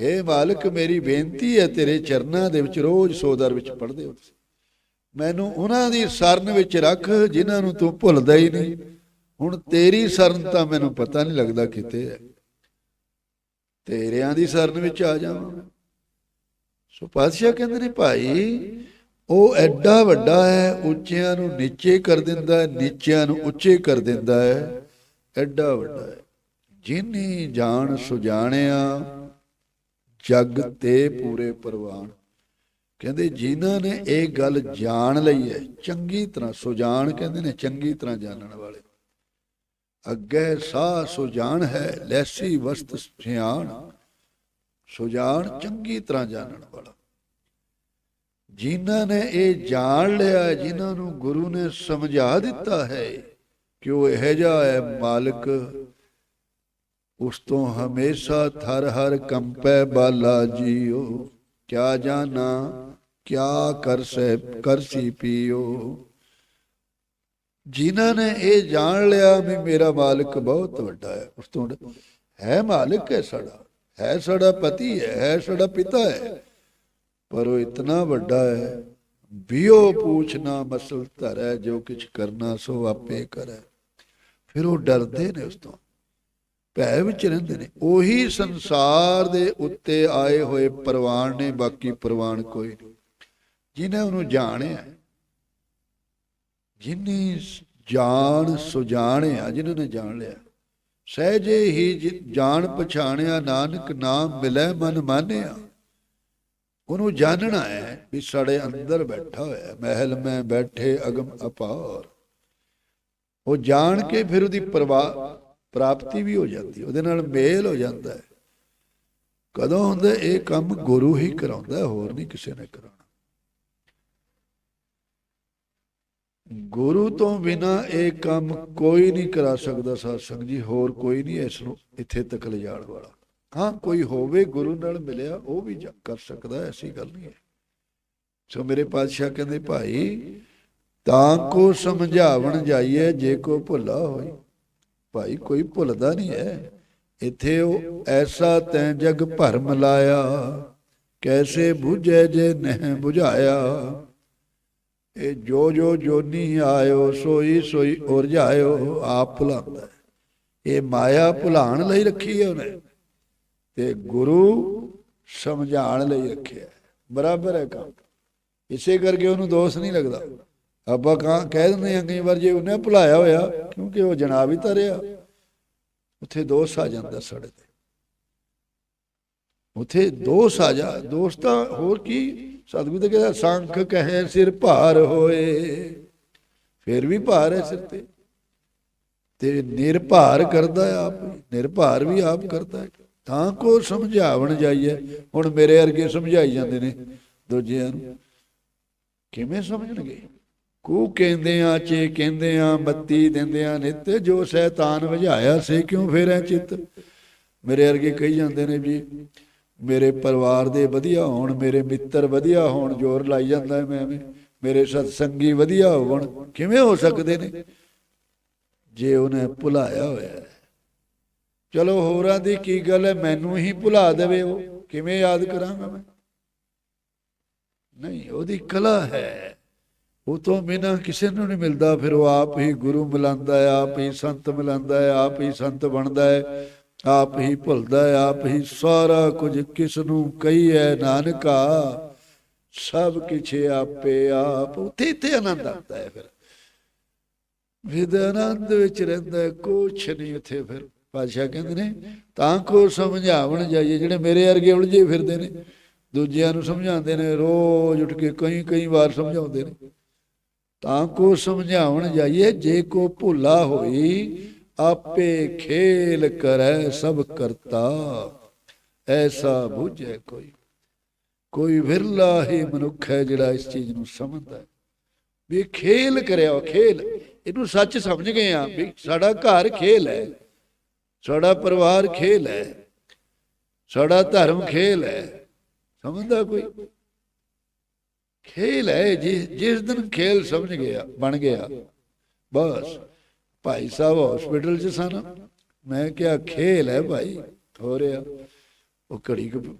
ਹੇ ਮਾਲਕ, ਮੇਰੀ ਬੇਨਤੀ ਹੈ ਤੇਰੇ ਚਰਨਾਂ ਦੇ ਵਿੱਚ, ਰੋਜ਼ ਸੋਦਰ ਵਿੱਚ ਪੜਦੇ ਹੋ ਮੈਨੂੰ ਉਹਨਾਂ ਦੀ ਸਰਨ ਵਿੱਚ ਰੱਖ ਜਿਨ੍ਹਾਂ ਨੂੰ ਤੂੰ ਭੁੱਲਦਾ ਹੀ ਨਹੀਂ। ਹੁਣ ਤੇਰੀ ਸਰਨ ਤਾਂ ਮੈਨੂੰ ਪਤਾ ਨਹੀਂ ਲੱਗਦਾ ਕਿਤੇ ਹੈ। ਤੇਰਿਆਂ ਦੀ ਸਰਨ ਵਿੱਚ ਆ ਜਾਵਾਂ ਮੈਂ। ਸੋ ਪਾਤਸ਼ਾਹ ਕਹਿੰਦੇ ਨੇ, ਭਾਈ, ਉਹ ਐਡਾ ਵੱਡਾ ਹੈ, ਉੱਚਿਆਂ ਨੂੰ ਨੀਚੇ ਕਰ ਦਿੰਦਾ ਹੈ, ਨੀਚਿਆਂ ਨੂੰ ਉੱਚੇ ਕਰ ਦਿੰਦਾ ਹੈ। ਐਡਾ ਵੱਡਾ ਹੈ। ਜਿਨੀ ਜਾਣ ਸੁਜਾਣਿਆ ਜਗ ਤੇ ਪੂਰੇ ਪ੍ਰਵਾਨ। ਕਹਿੰਦੇ ਜਿਨ੍ਹਾਂ ਨੇ ਇਹ ਗੱਲ ਜਾਣ ਲਈ ਹੈ, ਚੰਗੀ ਤਰ੍ਹਾਂ ਸੁਜਾਨ ਕਹਿੰਦੇ ਨੇ ਚੰਗੀ ਤਰ੍ਹਾਂ ਜਾਣਨ ਵਾਲੇ। ਅੱਗੇ ਸਾਹ ਸੁਜਾਨ ਹੈ, ਲੈਸੀ ਵਸਤ ਸਿਆਣ। ਸੁਜਾਨ ਚੰਗੀ ਤਰ੍ਹਾਂ ਜਾਣਨ ਵਾਲਾ। ਜਿਨ੍ਹਾਂ ਨੇ ਇਹ ਜਾਣ ਲਿਆ, ਜਿਨ੍ਹਾਂ ਨੂੰ ਗੁਰੂ ਨੇ ਸਮਝਾ ਦਿੱਤਾ ਹੈ ਕਿ ਉਹ ਇਹ ਜਿਹਾ ਹੈ ਮਾਲਕ ਉਸ ਤੋਂ ਹਮੇਸ਼ਾ ਥਰ ਹਰ ਕੰਪੈ ਬਾਲਾ ਜੀਓ। ਕਿਆ ਜਾਣਾ, ਕਿਆ ਕਰ ਸਹਿ ਕਰਸੀ ਪੀਓ। ਜਿਨ੍ਹਾਂ ਨੇ ਇਹ ਜਾਣ ਲਿਆ ਵੀ ਮੇਰਾ ਮਾਲਕ ਬਹੁਤ ਵੱਡਾ ਹੈ, ਉਸ ਤੋਂ ਹੈ ਮਾਲਕ ਹੈ ਸਾਡਾ ਹੈ ਸਾਡਾ ਪਤੀ ਹੈ ਹੈ ਸਾਡਾ ਪਿਤਾ ਹੈ। ਪਰ ਉਹ ਇਤਨਾ ਵੱਡਾ ਹੈ, ਬਿਓ ਪੂਛਣਾ ਮਸਲ ਧਰੈ, ਜੋ ਕਿਛ ਕਰਨਾ ਸੋ ਆਪੇ ਕਰੈ। ਫਿਰ ਉਹ ਡਰਦੇ ਨੇ ਉਸ ਤੋਂ। ਭੈ ਵਿੱਚ ਰਹਿੰਦੇ ਨੇ। ਉਹੀ ਸੰਸਾਰ ਦੇ ਉੱਤੇ ਆਏ ਹੋਏ ਪ੍ਰਵਾਨ ਨੇ, ਬਾਕੀ ਪ੍ਰਵਾਨ ਕੋਈ ਨਹੀਂ। ਜਿਨੇ ਉਹਨੂੰ ਜਾਣਿਆ ਜਿਨੀ ਜਾਣ ਸੁਜਾਣਿਆ ਜਿਨ੍ਹਾਂ ਨੇ ਜਾਣ ਲਿਆ। ਸਹਿਜੇ ਹੀ ਜਿ- ਜਾਣ ਪਛਾਣਿਆ, ਨਾਨਕ ਨਾਮ ਮਿਲੈ ਮਨ ਮਾਨਿਆ। ਉਹਨੂੰ ਜਾਣਨਾ ਹੈ ਵੀ ਸਾਡੇ ਅੰਦਰ ਬੈਠਾ ਹੋਇਆ, ਮਹਿਲ ਮੈਂ ਬੈਠੇ ਅਗਮ ਅਪਾਰ। ਉਹ ਜਾਣ ਕੇ ਫਿਰ ਉਹਦੀ ਪਰਵਾਹ ਪ੍ਰਾਪਤੀ ਵੀ ਹੋ ਜਾਂਦੀ, ਉਹਦੇ ਨਾਲ ਮੇਲ ਹੋ ਜਾਂਦਾ ਹੈ। ਕਦੋਂ ਹੁੰਦਾ ਇਹ ਕੰਮ ਗੁਰੂ ਹੀ ਕਰਾਉਂਦਾ ਹੋਰ ਨਹੀਂ ਕਿਸੇ ਨੇ ਕਰਾਉਣਾ। ਗੁਰੂ ਤੋਂ ਬਿਨਾ ਇਹ ਕੰਮ ਕੋਈ ਨਹੀਂ ਕਰਾ ਸਕਦਾ ਸਾਧ ਸੰਗਤ ਜੀ, ਹੋਰ ਕੋਈ ਨਹੀਂ ਇਸ ਨੂੰ ਇੱਥੇ ਤੱਕ ਲਿਜਾਣ ਵਾਲਾ। ਹਾਂ, ਕੋਈ ਹੋਵੇ, ਗੁਰੂ ਨਾਲ ਮਿਲਿਆ, ਉਹ ਵੀ ਕਰ ਸਕਦਾ ਐਸੀ ਗੱਲ ਨਹੀਂ ਹੈ। ਸੋ ਮੇਰੇ ਪਾਤਸ਼ਾਹ ਕਹਿੰਦੇ, ਭਾਈ, ਤਾਂ ਕੋ ਸਮਝਾਵਣ ਜਾਈਏ, ਜੇ ਕੋ ਭੁੱਲਾ ਹੋਈ। ਭਾਈ, ਕੋਈ ਭੁੱਲਦਾ ਨਹੀਂ ਹੈ ਇੱਥੇ ਉਹ ਐਸਾ ਤੈ ਜਗ ਭਰਮ ਲਾਇਆ, ਕੈਸੇ ਬੁਝੇ ਜੇ ਨਹਿ 부ਝਾਇਆ ਇਹ ਜੋ ਜੋ ਜੋਨੀ ਆਇਓ, ਸੋਈ ਸੋਈ ਉਰਝਾਇਓ ਆਪ ਭੁਲਾਉਂਦਾ ਇਹ ਮਾਇਆ ਭੁਲਾਣ ਲਈ ਰੱਖੀ ਹੈ ਉਹਨੇ ਤੇ ਗੁਰੂ ਸਮਝਾਉਣ ਲਈ ਰੱਖਿਆ ਬਰਾਬਰ ਹੈ ਕੰਮ। ਇਸੇ ਕਰਕੇ ਉਹਨੂੰ ਦੋਸ਼ ਨਹੀਂ ਲੱਗਦਾ। ਆਪਾਂ ਕਹਾਂ ਕਹਿ ਦਿੰਦੇ ਹਾਂ ਕਈ ਵਾਰ ਜੇ ਉਹਨੇ ਭੁਲਾਇਆ ਹੋਇਆ ਕਿਉਂਕਿ ਉਹ ਜਨਾਬ ਹੀ ਤਰਿਆ। ਉੱਥੇ ਦੋਸ਼ ਆ ਜਾਂਦਾ ਸਾਡੇ ਤੇ। ਉਥੇ ਦੋਸ ਆ ਜਾ ਦੋਸਤ ਤਾਂ ਹੋਰ ਕੀ? ਸਤਿਗੁਰੂ ਤੇ ਕਹਿੰਦਾ ਸੰਖ ਕਹੇ ਸਿਰ ਭਾਰ ਹੋਏ। ਫਿਰ ਵੀ ਭਾਰ ਹੈ ਸਿਰ ਤੇ। ਤੇ ਨਿਰਭਾਰ ਕਰਦਾ ਆਪ ਹੀ, ਨਿਰਭਾਰ ਵੀ ਆਪ ਕਰਦਾ ਹੈ। ਤਾਂ ਕੋ ਸਮਝਾਵਣ ਜਾਈਏ। ਹੁਣ ਮੇਰੇ ਵਰਗੇ ਸਮਝਾਈ ਜਾਂਦੇ ਨੇ ਦੂਜਿਆਂ ਨੂੰ। ਕਿਵੇਂ ਸਮਝਣਗੇ? ਕੂ ਕਹਿੰਦੇ ਆ ਚੇ ਕਹਿੰਦੇ ਆ ਬੱਤੀ ਦਿੰਦੇ ਆ ਨਿਤ ਜੋ ਸ਼ੈਤਾਨ ਵਝਾਇਆ ਸੇ, ਕਿਉਂ ਫੇਰੈ ਚਿੱਤ? ਮੇਰੇ ਅਰਗੇ ਕਹੀ ਜਾਂਦੇ ਨੇ ਵੀ ਮੇਰੇ ਪਰਿਵਾਰ ਦੇ ਵਧੀਆ ਹੋਣ, ਮੇਰੇ ਮਿੱਤਰ ਵਧੀਆ ਹੋਣ, ਜ਼ੋਰ ਲਾਈ ਜਾਂਦਾ ਮੈਂ ਐਵੇਂ ਮੇਰੇ ਸਤਸੰਗੀ ਵਧੀਆ ਹੋਣ, ਕਿਵੇਂ ਹੋ ਸਕਦੇ ਨੇ? ਜੇ ਉਹਨੇ ਭੁਲਾਇਆ ਹੋਇਆ ਚਲੋ ਹੋਰਾਂ ਦੀ ਕੀ ਗੱਲ ਹੈ? ਮੈਨੂੰ ਹੀ ਭੁਲਾ ਦੇਵੇ ਉਹ। ਕਿਵੇਂ ਯਾਦ ਕਰਾਂਗਾ ਮੈਂ? ਨਹੀਂ, ਉਹਦੀ ਕਲਾ ਹੈ। ਉਹ ਤੋਂ ਬਿਨਾਂ ਕਿਸੇ ਨੂੰ ਨਹੀਂ ਮਿਲਦਾ। ਫਿਰ ਉਹ ਆਪ ਹੀ ਗੁਰੂ ਮਿਲਾਂਦਾ ਹੈ, ਆਪ ਹੀ ਸੰਤ ਮਿਲਾਂਦਾ ਹੈ, ਆਪ ਹੀ ਸੰਤ ਬਣਦਾ ਹੈ, ਆਪ ਹੀ ਭੁੱਲਦਾ ਹੈ, ਆਪ ਹੀ ਸਾਰਾ ਕੁਝ ਕਿਸ ਨੂੰ ਕਹੀਏ ਨਾਨਕਾ। ਸਭ ਕਿਛ ਆਪੇ ਆਪ। ਉੱਥੇ ਇੱਥੇ ਆਨੰਦ ਆਉਂਦਾ ਹੈ ਫਿਰ। ਵਿਦ ਆਨੰਦ ਵਿੱਚ ਰਹਿੰਦਾ ਕੁਛ ਨਹੀਂ ਉੱਥੇ ਫਿਰ। ਪਾਤਸ਼ਾਹ ਕਹਿੰਦੇ ਨੇ, ਤਾਂ ਕੋ ਸਮਝਾਵਣ ਜਾਈਏ, ਜਿਹੜੇ ਮੇਰੇ ਵਰਗੇ ਉਲਝੇ ਫਿਰਦੇ ਨੇ, ਦੂਜਿਆਂ ਨੂੰ ਸਮਝਾਉਂਦੇ ਨੇ, ਰੋਜ਼ ਉੱਠ ਕੇ ਕਈ ਕਈ ਵਾਰ ਸਮਝਾਉਂਦੇ ਨੇ। ਤਾਂ ਕੋ ਸਮਝਾਉਣ ਜਾਈਏ, ਜੇ ਕੋ ਭੁੱਲਾ ਹੋਈ, ਆਪੇ ਖੇਲ ਕਰੈ ਸਭ ਕਰਤਾ। ਐਸਾ ਬੁਝੇ ਕੋਈ। ਕੋਈ ਵਿਰਲਾ ਹੀ ਮਨੁੱਖ ਹੈ ਜਿਹੜਾ ਇਸ ਚੀਜ਼ ਨੂੰ ਸਮਝਦਾ ਹੈ। ਵੀ ਖੇਲ ਕਰਿਆ ਖੇਲ। ਇਹਨੂੰ ਸੱਚ ਸਮਝ ਗਏ ਆ ਵੀ ਸਾਡਾ ਘਰ ਖੇਲ ਹੈ। ਸਾਡਾ ਪਰਿਵਾਰ ਖੇਲ ਹੈ। ਸਾਡਾ ਧਰਮ ਖੇਲ ਹੈ। ਸਮਝਦਾ ਕੋਈ? ਖੇਲ ਹੈ, ਜਿਸ ਜਿਸ ਦਿਨ ਖੇਲ ਸਮਝ ਗਿਆ, ਬਣ ਗਿਆ। ਬਸ, ਭਾਈ ਸਾਹਿਬ ਹਸਪੀਟਲ 'ਚ ਸਨ। ਮੈਂ ਕਿਹਾ, ਖੇਲ ਹੈ ਭਾਈ, ਹੋ ਰਿਹਾ। ਉਹ ਘੜੀ ਕੁ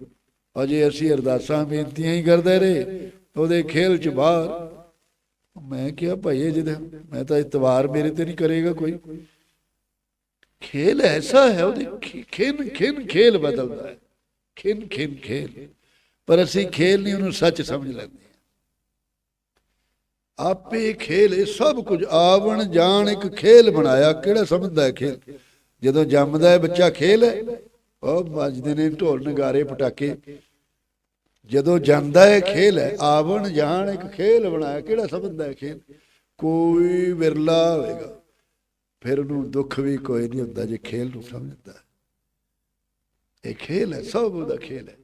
ਅਜੇ ਅਸੀਂ ਅਰਦਾਸਾਂ ਬੇਨਤੀਆਂ ਹੀ ਕਰਦੇ ਰਹੇ, ਉਹਦੇ ਖੇਲ 'ਚ ਬਾਹਰ। ਮੈਂ ਕਿਹਾ, ਭਾਈ, ਇਹ ਜਿਹਦੇ ਮੈਂ ਤਾਂ ਇਤਵਾਰ ਮੇਰੇ ਤੇ ਨਹੀਂ ਕਰੇਗਾ ਕੋਈ। ਖੇਲ ਐਸਾ ਹੈ, ਉਹਦੇ ਖੇ- ਖਿਨ ਖਿਨ ਖੇਲ ਬਦਲਦਾ ਹੈ। ਖਿਨ ਖਿਨ ਖੇਲ। ਪਰ ਅਸੀਂ ਖੇਲ ਨਹੀਂ ਉਹਨੂੰ ਸੱਚ ਸਮਝ ਲੈਂਦੇ। ਆਪੇ ਖੇਲ, ਇਹ ਸਭ ਕੁਝ ਆਵਣ, ਜਾਣ, ਇੱਕ ਖੇਲ ਬਣਾਇਆ। ਕਿਹੜਾ ਸਮਝਦਾ ਹੈ ਖੇਲ? ਜਦੋਂ ਜੰਮਦਾ ਹੈ ਬੱਚਾ ਖੇਲ ਹੈ ਉਹ ਵੱਜਦੇ ਨੇ ਢੋਲ ਨਗਾਰੇ ਪਟਾਕੇ। ਜਦੋਂ ਜਾਂਦਾ ਹੈ ਖੇਲ ਹੈ ਆਵਣ, ਜਾਣ, ਇੱਕ ਖੇਲ ਬਣਾਇਆ। ਕਿਹੜਾ ਸਮਝਦਾ ਹੈ ਖੇਲ? ਕੋਈ ਵਿਰਲਾ ਹੋਵੇਗਾ। ਫਿਰ ਉਹਨੂੰ ਦੁੱਖ ਵੀ ਕੋਈ ਨਹੀਂ ਹੁੰਦਾ ਜੇ ਖੇਲ ਨੂੰ ਸਮਝਦਾ। ਇਹ ਖੇਲ ਹੈ, ਸਭ ਉਹਦਾ ਖੇਲ ਹੈ।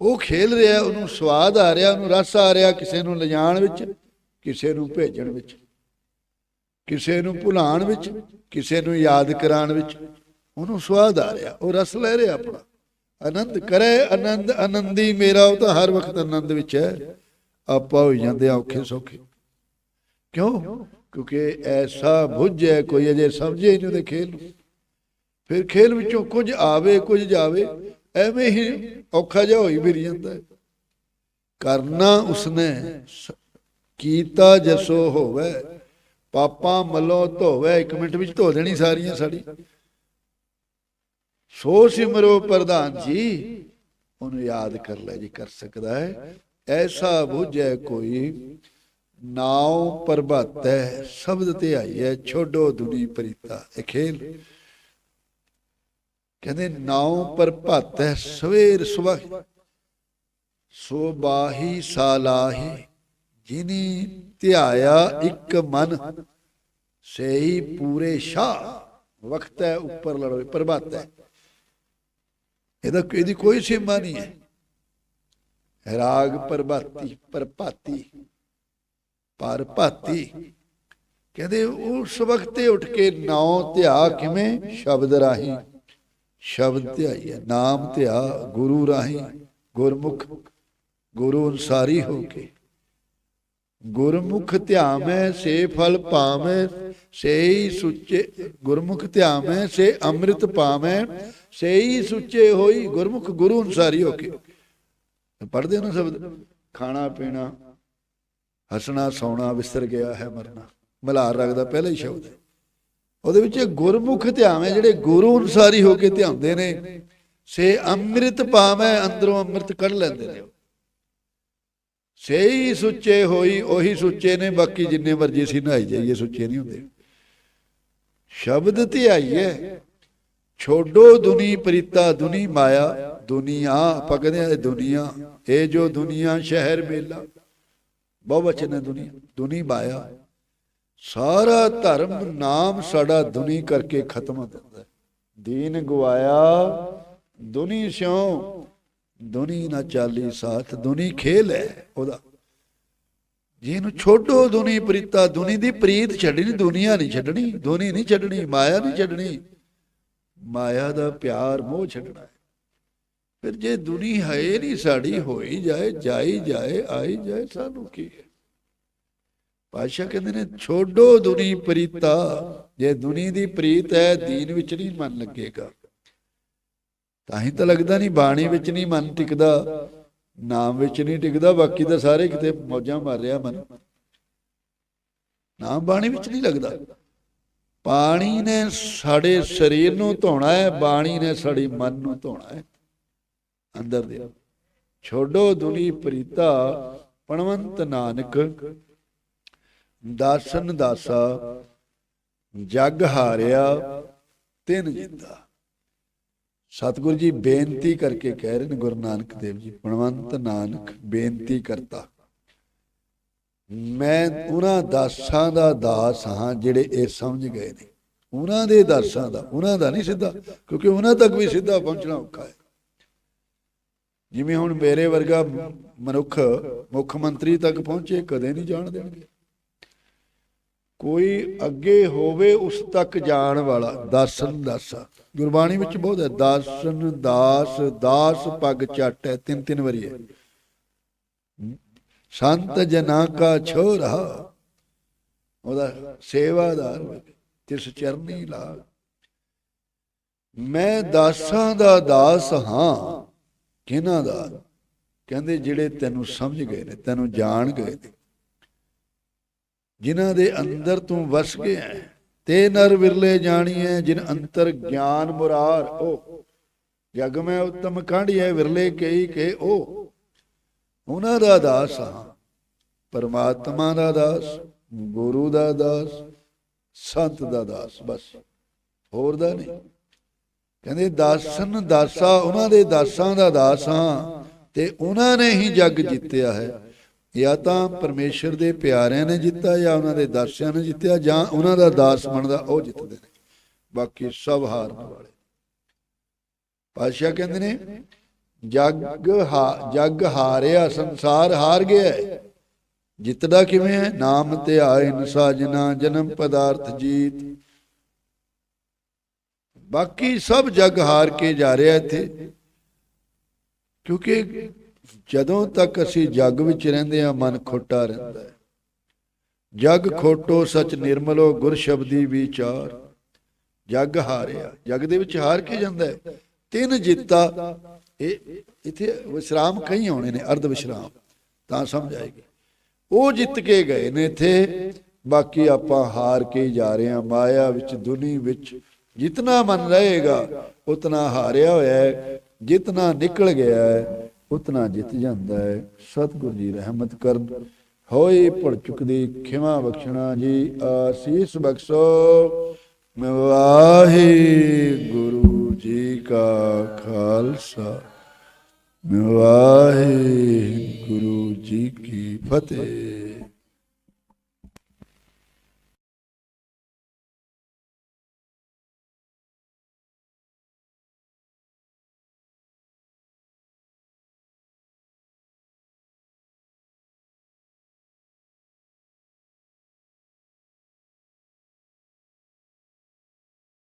ਉਹ ਖੇਲ ਰਿਹਾ, ਉਹਨੂੰ ਸਵਾਦ ਆ ਰਿਹਾ, ਉਹਨੂੰ ਰਸ ਆ ਰਿਹਾ ਕਿਸੇ ਨੂੰ ਲਿਜਾਣ ਵਿੱਚ। ਕਿਸੇ ਨੂੰ ਭੇਜਣ ਵਿੱਚ, ਕਿਸੇ ਨੂੰ ਭੁਲਾਉਣ ਵਿੱਚ, ਕਿਸੇ ਨੂੰ ਯਾਦ ਕਰਾਉਣ ਵਿੱਚ। ਉਹਨੂੰ ਸਵਾਦ ਆ ਰਿਹਾ, ਉਹ ਰਸ ਲੈ ਰਿਹਾ ਆਪਣਾ। ਆਨੰਦ ਕਰੇ, ਆਨੰਦ, ਆਨੰਦੀ ਮੇਰਾ, ਉਹ ਤਾਂ ਹਰ ਵਕਤ ਆਨੰਦ ਵਿੱਚ ਹੈ। ਆਪਾਂ ਹੋ ਜਾਂਦੇ ਔਖੇ ਸੌਖੇ। ਕਿਉਂ? ਕਿਉਂਕਿ ਐਸਾ ਬੁੱਝੇ ਕੋਈ ਅਜੇ ਸਮਝੇ ਹੀ ਨਹੀਂ ਉਹਦੇ ਖੇਲ ਨੂੰ। ਫਿਰ ਖੇਲ ਵਿੱਚੋਂ ਕੁਝ ਆਵੇ, ਕੁਝ ਜਾਵੇ, ਐਵੇਂ ਹੀ ਔਖਾ ਜਿਹਾ ਹੋਈ ਫਿਰ ਜਾਂਦਾ ਕਰਨਾ ਉਸਨੇ ਕੀਤਾ ਜਸੋ ਹੋਵੇ, ਪਾਪਾਂ ਮਲੋ ਧੋਵੇ। ਇੱਕ ਮਿੰਟ ਵਿੱਚ ਧੋ ਦੇਣੀ ਸਾਰੀਆਂ ਸਾਡੀ। ਸੋ ਸਿਮਰੋ ਪ੍ਰਧਾਨ ਜੀ, ਉਹਨੂੰ ਯਾਦ ਕਰ ਲੈ ਜੀ, ਕਰ ਸਕਦਾ ਹੈ। ਐਸਾ ਬੁਝੈ ਕੋਈ, ਨਾਉ ਪ੍ਰਭਾਤੈ, ਸ਼ਬਦ ਤੇ ਆਈਐ, ਛੋਡੋ ਦੁਨੀ ਪ੍ਰੀਤਾ। ਇਹ ਖੇਲ ਕਹਿੰਦੇ, ਨਾਉ ਪ੍ਰਭਾਤੈ, ਸਵੇਰ ਸੁਬਹ ਸੋਬਾਹੀ ਸਾਲਾਹੀ ਜਿਨੀ ਧਿਆਇਆ ਇੱਕ ਮਨ ਸਹੀ ਪੂਰੇ ਸ਼ਾਹ। ਵਕਤ ਹੈ ਉੱਪਰ ਲੜੋ, ਪ੍ਰਭਾਤ। ਹੈ ਇਹਦਾ ਇਹਦੀ ਕੋਈ ਸੀਮਾ ਨਹੀਂ ਹੈ। ਰਾਗ ਪ੍ਰਭਾਤੀ ਪ੍ਰਭਾਤੀ, ਪਰਭਾਤੀ। ਕਹਿੰਦੇ ਉਸ ਵਕਤ ਤੇ ਉੱਠ ਕੇ ਨਾਉ ਧਿਆ ਕਿਵੇਂ? ਸ਼ਬਦ ਰਾਹੀਂ। ਸ਼ਬਦ ਧਿਆਈਏ ਨਾਮ ਧਿਆ, ਗੁਰੂ ਰਾਹੀਂ। ਗੁਰਮੁਖ, ਗੁਰੂ ਅਨਸਾਰੀ ਹੋ ਕੇ। ਗੁਰਮੁਖ ਧਿਆਮੈ ਸੇ ਫਲ ਪਾਵੈ, ਸੇਈ ਸੁੱਚੇ ਗੁਰਮੁਖ ਧਿਆਮੈ ਸੇ ਅੰਮ੍ਰਿਤ ਪਾਵੈ, ਸੇਈ ਸੁੱਚੇ ਹੋਈ ਗੁਰਮੁਖ ਗੁਰੂ ਅਨਸਾਰੀ ਹੋ ਕੇ। ਪੜਦੇ ਨਾ ਸ਼ਬਦ? ਖਾਣਾ, ਪੀਣਾ, ਹਸਣਾ, ਸੌਣਾ ਵਿਸਰ ਗਿਆ ਹੈ, ਮਰਨਾ। ਮਲਾਰ ਰੱਖਦਾ, ਪਹਿਲਾ ਹੀ ਸ਼ਬਦ ਉਹਦੇ ਵਿੱਚ ਗੁਰਮੁਖ ਧਿਆਵੇਂ ਜਿਹੜੇ ਗੁਰੂ ਅਨਸਾਰੀ ਹੋ ਕੇ ਧਿਆਉਂਦੇ ਨੇ, ਸੇ ਅੰਮ੍ਰਿਤ ਪਾਵੈ, ਅੰਦਰੋਂ ਅੰਮ੍ਰਿਤ ਕੱਢ ਲੈਂਦੇ ਨੇ ਸਹੀ ਸੁੱਚੇ ਹੋਈ, ਉਹੀ ਸੁੱਚੇ ਨੇ, ਬਾਕੀ ਜਿੰਨੇ ਮਰਜ਼ੀ ਅਸੀਂ ਨਹਾਈ ਜਾਈਏ, ਸੁੱਚੇ ਨਹੀਂ ਹੁੰਦੇ। ਸ਼ਬਦ ਧਿਆਈਏ ਛੋਡੋ ਦੁਨੀ ਪ੍ਰੀਤਾ, ਦੁਨੀ ਮਾਇਆ, ਦੁਨੀਆ ਆਪਾਂ ਆ ਦੁਨੀਆ, ਇਹ ਜੋ ਦੁਨੀਆ, ਸ਼ਹਿਰ, ਮੇਲਾ ਬਹੁਵਚਨ ਹੈ ਦੁਨੀਆ, ਦੁਨੀ ਮਾਇਆ। ਸਾਰਾ ਧਰਮ, ਨਾਮ ਸਾਡਾ ਦੁਨੀ ਕਰਕੇ ਖਤਮ ਹੋ ਜਾਂਦਾ ਦੀਨ ਗਵਾਇਆ, ਦੁਨੀ ਸਿਉ ਦੁਨੀ ਨਾ ਚਾਲੀ ਸਾਥ, ਦੁਨੀ ਖੇਲ ਹੈ ਉਹਦਾ। ਜਿਹਨੂੰ ਛੋਡੋ ਦੁਨੀ ਪ੍ਰੀਤਾ, ਦੁਨੀ ਦੀ ਪ੍ਰੀਤ ਛੱਡਣੀ, ਦੁਨੀਆ ਨਹੀਂ ਛੱਡਣੀ, ਦੁਨੀ ਨਹੀਂ ਛੱਡਣੀ, ਮਾਇਆ ਨਹੀਂ ਛੱਡਣੀ। ਮਾਇਆ ਦਾ ਪਿਆਰ ਮੋਹ ਛੱਡਣਾ ਹੈ। ਫਿਰ ਜੇ ਦੁਨੀ ਹੈ ਨਹੀਂ, ਸਾਡੀ ਹੋਈ ਜਾਏ, ਜਾਈ ਜਾਏ, ਆਈ ਜਾਏ, ਸਾਨੂੰ ਕੀ ਹੈ? ਪਾਸ਼ਾ ਕਹਿੰਦੇ ਨੇ, ਛੋਡੋ ਦੁਨੀ ਪ੍ਰੀਤਾ, ਜੇ ਦੁਨੀ ਦੀ ਪ੍ਰੀਤ ਹੈ, ਦੀਨ ਵਿੱਚ ਨਹੀਂ ਮਨ ਲੱਗੇਗਾ। ਤਾਂ ਹੀ ਤਾਂ ਲੱਗਦਾ ਨਹੀਂ ਬਾਣੀ ਵਿੱਚ ਨਹੀਂ ਮਨ ਟਿਕਦਾ ਨਾਮ ਵਿੱਚ ਨਹੀਂ ਟਿਕਦਾ ਬਾਕੀ ਤਾਂ ਸਾਰੇ ਕਿਤੇ ਮੌਜਾਂ ਮਾਰ ਰਿਹਾ ਮਨ। ਨਾਮ ਬਾਣੀ ਵਿੱਚ ਨਹੀਂ ਲੱਗਦਾ। ਪਾਣੀ ਨੇ ਸਾਡੇ ਸਰੀਰ ਨੂੰ ਧੋਣਾ ਹੈ ਬਾਣੀ ਨੇ ਸਾਡੀ ਮਨ ਨੂੰ ਧੋਣਾ ਹੈ। ਅੰਦਰ ਦੇ ਛੋਡੋ ਦੁਨੀ ਪ੍ਰੀਤਾ ਪਣਵੰਤ ਨਾਨਕ ਦਾਸਨ ਦਾਸਾ ਜਗ ਹਾਰਿਆ ਤਿਨ ਜਿੰਦਾ ਸਤਿਗੁਰੂ ਜੀ, ਬੇਨਤੀ ਕਰਕੇ ਕਹਿ ਰਹੇ ਨੇ ਗੁਰੂ ਨਾਨਕ ਦੇਵ ਜੀ ਪਣਵੰਤ ਨਾਨਕ, ਬੇਨਤੀ ਕਰਤਾ। ਮੈਂ ਉਹਨਾਂ ਦਾਸਾਂ ਦਾ ਦਾਸ ਹਾਂ ਜਿਹੜੇ ਇਹ ਸਮਝ ਗਏ ਨੇ। ਉਹਨਾਂ ਦੇ ਦਾਸਾਂ ਦਾ, ਉਹਨਾਂ ਦਾ ਨਹੀਂ ਸਿੱਧਾ, ਕਿਉਂਕਿ ਉਹਨਾਂ ਤੱਕ ਵੀ ਸਿੱਧਾ ਪਹੁੰਚਣਾ ਔਖਾ ਹੈ। ਜਿਵੇਂ ਹੁਣ ਮੇਰੇ ਵਰਗਾ ਮਨੁੱਖ ਮੁੱਖ ਮੰਤਰੀ ਤੱਕ ਪਹੁੰਚੇ, ਕਦੇ ਨਹੀਂ ਜਾਣ ਦੇਣਗੇ। ਕੋਈ ਅੱਗੇ ਹੋਵੇ, ਉਸ ਤੱਕ ਜਾਣ ਵਾਲਾ, ਦਾਸਨ ਦਾਸਾ। ਗੁਰਬਾਣੀ ਵਿੱਚ ਬਹੁਤ ਹੈ, ਦਾਸਨ, ਦਾਸ ਦਾਸ ਪਗ ਚੱਟ ਹੈ ਤਿੰਨ ਤਿੰਨ ਵਾਰੀ ਹੈ। ਸੰਤ ਜਨਾ ਕਾ ਛੋਰਾ ਉਹਦਾ ਸੇਵਾਦਾਰ ਤਿਸ ਚਰਨੀ ਲਾ। ਮੈਂ ਦਾਸਾਂ ਦਾ ਦਾਸ ਹਾਂ ਕਿਹਨਾਂ ਦਾ? ਕਹਿੰਦੇ ਜਿਹੜੇ ਤੈਨੂੰ ਸਮਝ ਗਏ ਨੇ, ਤੈਨੂੰ ਜਾਣ ਗਏ ਨੇ, ਜਿਨ੍ਹਾਂ ਦੇ ਅੰਦਰ ਤੂੰ ਵਸ ਗਿਆ ਹੈ। ਤੇ ਨਰ ਵਿਰਲੇ ਜਾਣੀਐ ਜਿਨ ਅੰਤਰ ਗਿਆਨ ਮੁਰਾਰ। ਉਹ ਜਗ ਮੈਂ ਉਤਮ ਕਾਢੀਐ, ਵਿਰਲੇ ਕਈ ਕੇ ਉਹ ਉਹਨਾਂ ਦਾ ਦਾਸ ਹਾਂ, ਪਰਮਾਤਮਾ ਦਾ ਦਾਸ, ਗੁਰੂ ਦਾ ਦਾਸ, ਸੰਤ ਦਾ ਦਾਸ, ਬਸ। ਹੋਰ ਦਾ ਨਹੀਂ। ਕਹਿੰਦੇ ਦਾਸਨ ਦਾਸਾ, ਉਹਨਾਂ ਦੇ ਦਾਸਾਂ ਦਾ ਦਾਸ ਹਾਂ, ਤੇ ਉਹਨਾਂ ਨੇ ਹੀ ਜਗ ਜਿੱਤਿਆ ਹੈ। ਜਾਂ ਤਾਂ ਪਰਮੇਸ਼ਰ ਦੇ ਪਿਆਰਿਆਂ ਨੇ ਜਿੱਤਾ ਜਾਂ ਉਹਨਾਂ ਦੇ ਦਾਸਿਆਂ ਨੇ ਜਿੱਤਿਆ ਜਾਂ ਉਹਨਾਂ ਦਾ ਦਾਸ ਬਣਦਾ ਉਹ ਜਿੱਤਦੇ ਨੇ। ਬਾਕੀ ਸਭ ਹਾਰਨ ਵਾਲੇ। ਪਾਤਸ਼ਾਹ ਕਹਿੰਦੇ ਨੇ, ਜਗ ਹਾ, ਜਗ ਹਾਰਿਆ, ਸੰਸਾਰ ਹਾਰ ਗਿਆ ਜਿੱਤਦਾ ਕਿਵੇਂ ਹੈ? ਨਾਮ ਤੇ ਧਿਆਇ ਸਾਜਨਾ ਜਨਮ ਪਦਾਰਥ ਜੀਤ। ਬਾਕੀ ਸਭ ਜਗ ਹਾਰ ਕੇ ਜਾ ਰਿਹਾ ਇੱਥੇ। ਕਿਉਂਕਿ ਜਦੋਂ ਤੱਕ ਅਸੀਂ ਜੱਗ ਵਿੱਚ ਰਹਿੰਦੇ ਹਾਂ, ਮਨ ਖੋਟਾ ਰਹਿੰਦਾ ਹੈ। ਜਗ ਖੋਟੋ, ਸਚ ਨਿਰਮਲੋ, ਗੁਰ ਸ਼ਬਦੀ ਵਿਚਾਰ। ਜਗ ਹਾਰਿਆ। ਜਗ ਦੇ ਵਿੱਚ ਹਾਰ ਕੇ ਜਾਂਦਾ ਹੈ? ਤਿੰਨ ਜਿੱਤਾ। ਇਹ ਇੱਥੇ ਵਿਸ਼ਰਾਮ ਕਈ ਆਉਣੇ ਨੇ, ਅਰਧ ਵਿਸ਼ਰਾਮ। ਤਾਂ ਸਮਝ ਆਏਗੀ। ਉਹ ਜਿੱਤ ਕੇ ਗਏ ਨੇ ਇੱਥੇ। ਬਾਕੀ ਆਪਾਂ ਹਾਰ ਕੇ ਜਾ ਰਹੇ ਹਾਂ। ਮਾਇਆ ਵਿੱਚ, ਦੁਨੀ ਵਿੱਚ। ਜਿਤਨਾ ਮਨ ਰਹੇਗਾ, ਉਤਨਾ ਹਾਰਿਆ ਹੋਇਆ ਹੈ। ਜਿਤਨਾ ਨਿਕਲ ਗਿਆ ਹੈ ਉਤਨਾ ਜਿੱਤ ਜਾਂਦਾ ਹੈ। ਸਤਿਗੁਰ ਜੀ ਰਹਿਮਤ ਕਰਨ। ਹੋਏ ਭੁਲ ਚੁੱਕਦੀ ਖਿਮਾ ਬਖਸ਼ਣਾ ਜੀ। ਆਸੀਸ ਬਖਸ਼ੋ। ਵਾਹਿਗੁਰੂ ਜੀ ਕਾ ਖਾਲਸਾ। ਵਾਹਿਗੁਰੂ ਜੀ ਕੀ ਫਤਿਹ।